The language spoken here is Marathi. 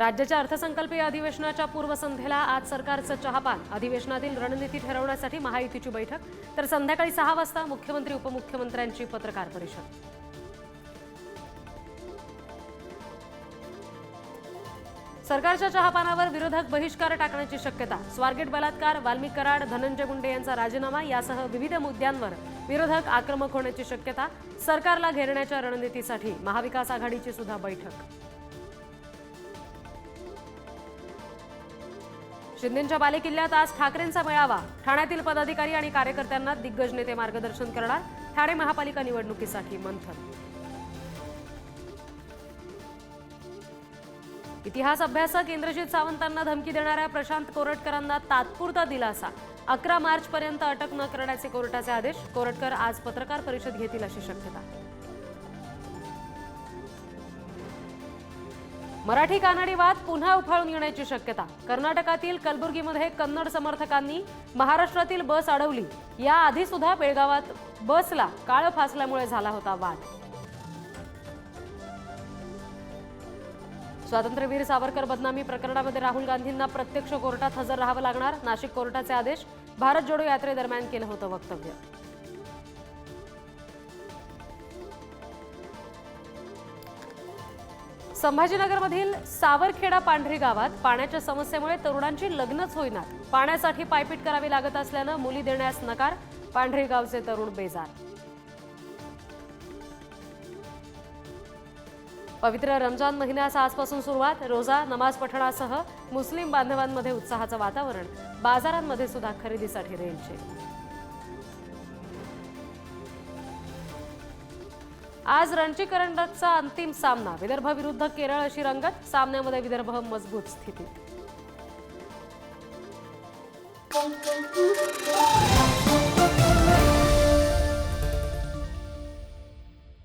राज्याच्या अर्थसंकल्पीय अधिवेशनाच्या पूर्वसंध्येला आज सरकारचं चहापान. अधिवेशनातील रणनीती ठरवण्यासाठी महायुतीची बैठक. तर संध्याकाळी सहा वाजता मुख्यमंत्री उपमुख्यमंत्र्यांची पत्रकार परिषद. सरकारच्या चहापानावर विरोधक बहिष्कार टाकण्याची शक्यता. स्वारगेट बलात्कार वाल्मिक कराड धनंजय गुंडे यांचा राजीनामा यासह विविध मुद्द्यांवर विरोधक आक्रमक होण्याची शक्यता. सरकारला घेरण्याच्या रणनीतीसाठी महाविकास आघाडीची सुद्धा बैठक. शिंदेच्या बालेकिल्ल्यात आज ठाकरेंचा मेळावा. ठाण्यातील पदाधिकारी आणि कार्यकर्त्यांना दिग्गज नेते मार्गदर्शन करणार. ठाणे महापालिका निवडणुकीसाठी मंथन. इतिहास अभ्यासक इंद्रजित सावंतांना धमकी देणाऱ्या प्रशांत कोरटकरांना तात्पुरता दिलासा. अकरा मार्चपर्यंत अटक न करण्याचे कोर्टाचे आदेश. कोरटकर आज पत्रकार परिषद घेतील अशी शक्यता. मराठी कानडी वाद पुन्हा उफाळून येण्याची शक्यता. कर्नाटकातील कलबुर्गीमध्ये कन्नड समर्थकांनी महाराष्ट्रातील बस अडवली. याआधी सुद्धा बेळगावात बसला काळ फासल्यामुळे झाला होता वाद. स्वातंत्र्यवीर सावरकर बदनामी प्रकरणामध्ये राहुल गांधींना प्रत्यक्ष कोर्टात हजर राहावं लागणार. नाशिक कोर्टाचे आदेश भारत जोडो यात्रेदरम्यान केलं होतं वक्तव्य. संभाजीनगरमधील सावरखेडा पांढरी गावात पाण्याच्या समस्येमुळे तरुणांची लग्नच होईना. पाण्यासाठी पायपीट करावी लागत असल्यानं मुली देण्यास नकार पांढरी गावचे तरुण बेजार. पवित्र रमजान महिन्यास आजपासून सुरुवात. रोजा नमाज पठणासह मुस्लिम बांधवांमध्ये उत्साहाचं वातावरण. बाजारांमध्ये सुद्धा खरेदीसाठी रेलचे. आज रणजी करंडकचा अंतिम सामना. विदर्भ विरुद्ध केरळ अशी रंगत सामन्यामध्ये विदर्भ मजबूत स्थितीत.